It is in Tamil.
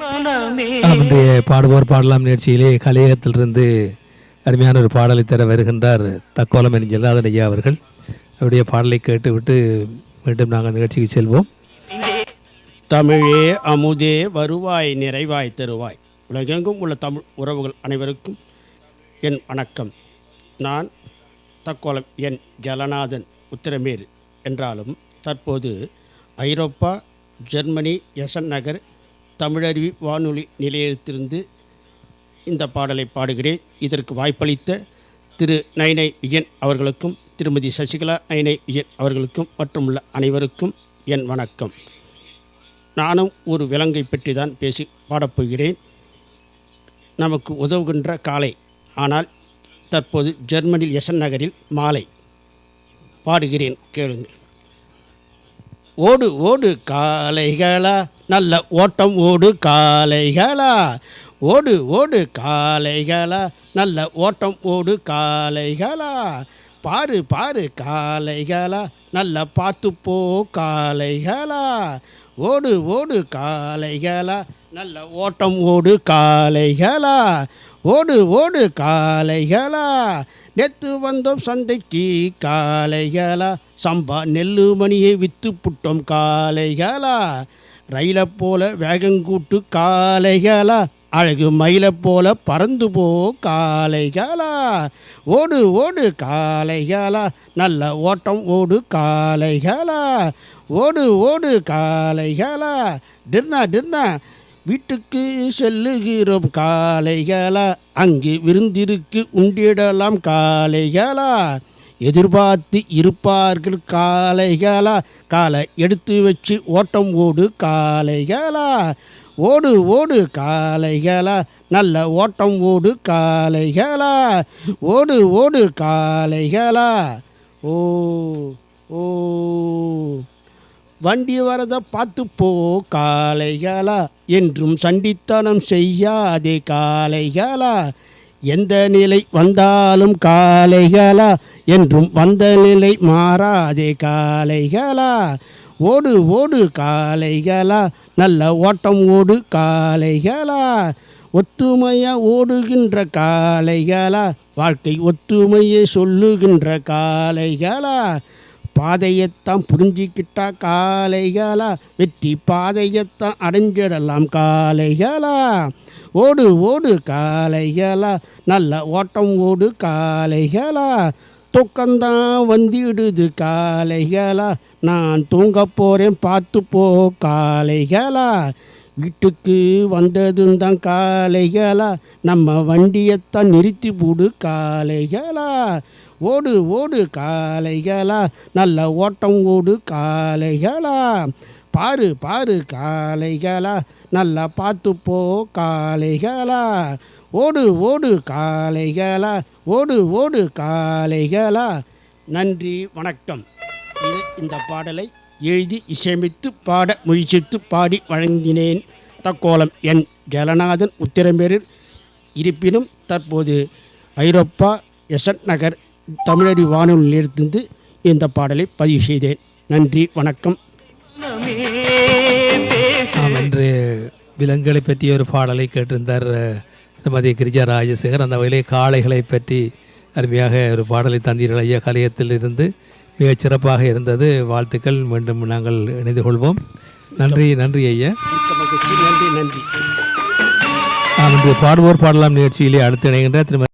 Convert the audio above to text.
இன்றைய பாடுவோர் பாடலாம் நிகழ்ச்சியிலே கலையகத்திலிருந்து அருமையான ஒரு பாடலை தர வருகின்றார் தக்கோலம் என் ஜெல்லாதன் ஐயா அவர்கள். அவருடைய பாடலை கேட்டுவிட்டு மீண்டும் நாங்கள் நிகழ்ச்சிக்கு செல்வோம். தமிழே அமுதே வருவாய் நிறைவாய் தருவாய். உலகெங்கும் உள்ள தமிழ் உறவுகள் அனைவருக்கும் என் வணக்கம். நான் தக்கோலம் என் ஜலநாதன் உத்திரமேர் என்றாலும் தற்போது ஐரோப்பா ஜெர்மனி எசன் நகர் தமிழருவி வானொலி நிலையத்திலிருந்து இந்த பாடலை பாடுகிறேன். இதற்கு வாய்ப்பளித்த திரு நைனை விஜயன் அவர்களுக்கும் திருமதி சசிகலா நைனை விஜயன் அவர்களுக்கும் மற்றும் உள்ள அனைவருக்கும் என் வணக்கம். நானும் ஒரு விலங்கை பற்றி தான் பேசி பாடப்போகிறேன். நமக்கு உதவுகின்ற காலை ஆனால் தற்போது ஜெர்மனியில் எசன் நகரில் மாலை. பாடுகிறேன் கேளுங்கள். ஓடு ஓடு காலைகளா நல்ல ஓட்டம் ஓடு காளைகளா. ஓடு ஓடு காளைகளா. நல்ல ஓட்டம் ஓடு காளைகளா. பாரு பாரு காளைகளா. நல்ல பார்த்து போ காளைகளா. ஓடு ஓடு காளைகளா. நல்ல ஓட்டம் ஓடு காளைகளா. ஓடு ஓடு காளைகளா. நேற்று வந்தோம் சந்தைக்கு காளைகளா. சம்பா நெல்லு மணியை விற்று புட்டோம் காளைகளா. ரயிலை போல வேகங்கூட்டு காளைகளா? அழகு மயிலை போல பறந்து போ காலைகளா ஓடு ஓடு காளைகளா? நல்ல ஓட்டம் ஓடு காலைகளா ஓடு ஓடு காளைகளா? டிர்னா டிர்னா வீட்டுக்கு செல்லுகிறோம் காளைகளா. அங்கே விருந்திருக்கு உண்டிடலாம் காளைகளா? எதிர்பார்த்து இருப்பார்கள் காளைகளா? காலை எடுத்து வச்சு ஓட்டம் ஓடு காளைகளா? ஓடு ஓடு காளைகளா? நல்ல ஓட்டம் ஓடு காளைகளா? ஓடு ஓடு காளைகளா? ஓ ஓ. வண்டி வரத பார்த்து போ காளைகளா. என்றும் சண்டித்தனம் செய்யாதே காளைகளா. எந்த நிலை வந்தாலும் காளைகளா. என்றும் வந்த நிலை மாறாதே காளைகளா? ஓடு ஓடு காளைகளா? நல்ல ஓட்டம் ஓடு காளைகளா? ஒத்துமையா ஓடுகின்ற காளைகளா? வாழ்க்கை ஒத்துமையை சொல்லுகின்ற காளைகளா? பாதையைத்தான் புரிஞ்சிக்கிட்டா காளைகளா? வெற்றி பாதையைத்தான் அடைஞ்சிடலாம் காளைகளா? ஓடு ஓடு காளைகளா? நல்ல ஓட்டம் ஓடு காளைகளா? தூக்கந்தான் வந்திடுது காளைகளா. நான் தூங்க போகிறேன் பார்த்து போ காளைகளா. வீட்டுக்கு வந்ததும் தான் காலைகளா நம்ம வண்டியைத்தான் நிறுத்தி போடு காளைகளா. ஓடு ஓடு காளைகளா. நல்ல ஓட்டம் ஓடு காளைகளா. பாரு பாரு காளைகளா நல்லா பார்த்துப்போ காளைகளா. ஓடு ஓடு காளைகளா. ஓடு ஓடு காளைகளா. நன்றி வணக்கம். இது இந்த பாடலை எழுதி இசையமைத்து பாட முயற்சித்து பாடி வழங்கினேன். தக்கோலம் என் ஜலநாதன் உத்திரமேரில் இருப்பினும் தற்போது ஐரோப்பா எசன் நகர் தமிழறி வானொலி நிலையத்திலிருந்து இந்த பாடலை பதிவு செய்தேன். நன்றி வணக்கம். நாம் இன்று விலங்குகளை பற்றிய ஒரு பாடலை கேட்டிருந்தார் திருமதி கிரிஜா ராஜசேகர். அந்த வகையிலே காளைகளை பற்றி அருமையாக ஒரு பாடலை தந்தீர்கள் ஐயா. கலையத்தில் இருந்து மிகச் சிறப்பாக இருந்தது. வாழ்த்துக்கள். மீண்டும் நாங்கள் இணைந்து கொள்வோம். நன்றி நன்றி ஐயா. நன்றி நன்றி. நாம் இன்று பாடுவோர் பாடலாம் நிகழ்ச்சியிலே அடுத்து இணைகின்ற திருமதி